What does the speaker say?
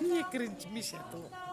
Nie kręć mi się tu.